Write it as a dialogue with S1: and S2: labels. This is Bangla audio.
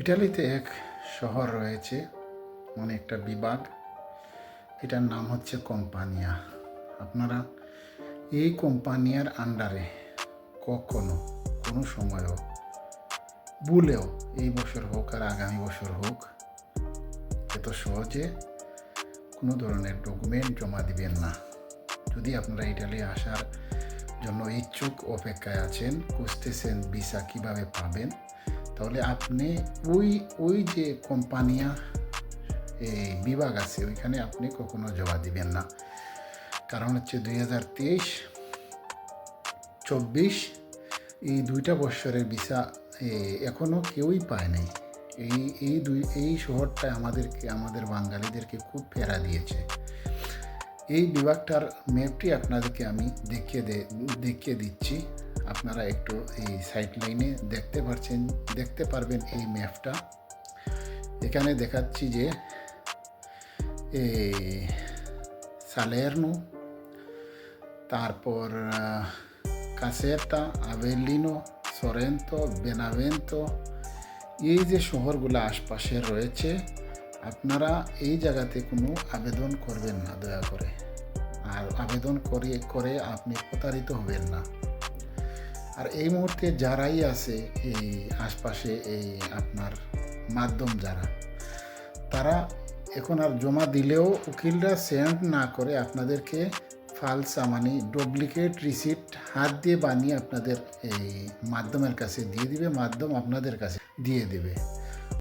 S1: ইটালিতে এক শহর রয়েছে মানে একটা বিভাগ এটার নাম হচ্ছে কোম্পানিয়া। আপনারা এই কোম্পানিয়ার আন্ডারে কখনো কোনো সময়ও ভুলেও এই বছর হোক আর আগামী বছর হোক, এত সহজে কোনো ধরনের ডকুমেন্ট জমা দিবেন না। যদি আপনারা ইটালি আসার জন্য ইচ্ছুক, অপেক্ষায় আছেন, খুঁজতেছেন, ভিসা কীভাবে পাবেন তাহলে আপনি ওই ওই যে কোম্পানিয়া এই বিভাগ আছে ওইখানে আপনি কখনো জমা দিবেন না কারণ হচ্ছে দুই হাজার তেইশ চব্বিশ এই দুইটা বৎসরের ভিসা এখনও কেউই পায় নাই এই এই দুই এই শহরটা আমাদেরকে আমাদের বাঙালিদেরকে খুব ফেরা দিয়েছে এই বিভাগটার ম্যাপটি আপনাদেরকে আমি দেখিয়ে দে দেখিয়ে দিচ্ছি আপনারা একটু এই সাইড লাইনে দেখতে পারছেন, দেখতে পারবেন এই ম্যাপটা। এখানে দেখাচ্ছি যে এই সালের্নো, তারপর কাসেটা আভেলিনো সরেন্তো, বেনাভেন্তো, এই যে শহরগুলো আশপাশে রয়েছে, আপনারা এই জায়গাতে কোনো আবেদন করবেন না, দয়া করে। আর আবেদন করে করে আপনি প্রতারিত হবেন না। আর এই মুহূর্তে যারাই আছে এই আশপাশে, এই আপনার মাধ্যম যারা, তারা এখন আর জমা দিলেও উকিলরা সেন্ড না করে আপনাদেরকে ফালস মানে ডুপ্লিকেট রিসিপ্ট হাত দিয়ে বানিয়ে আপনাদের এই মাধ্যমের কাছে দিয়ে দিবে, মাধ্যম আপনাদের কাছে দিয়ে দেবে।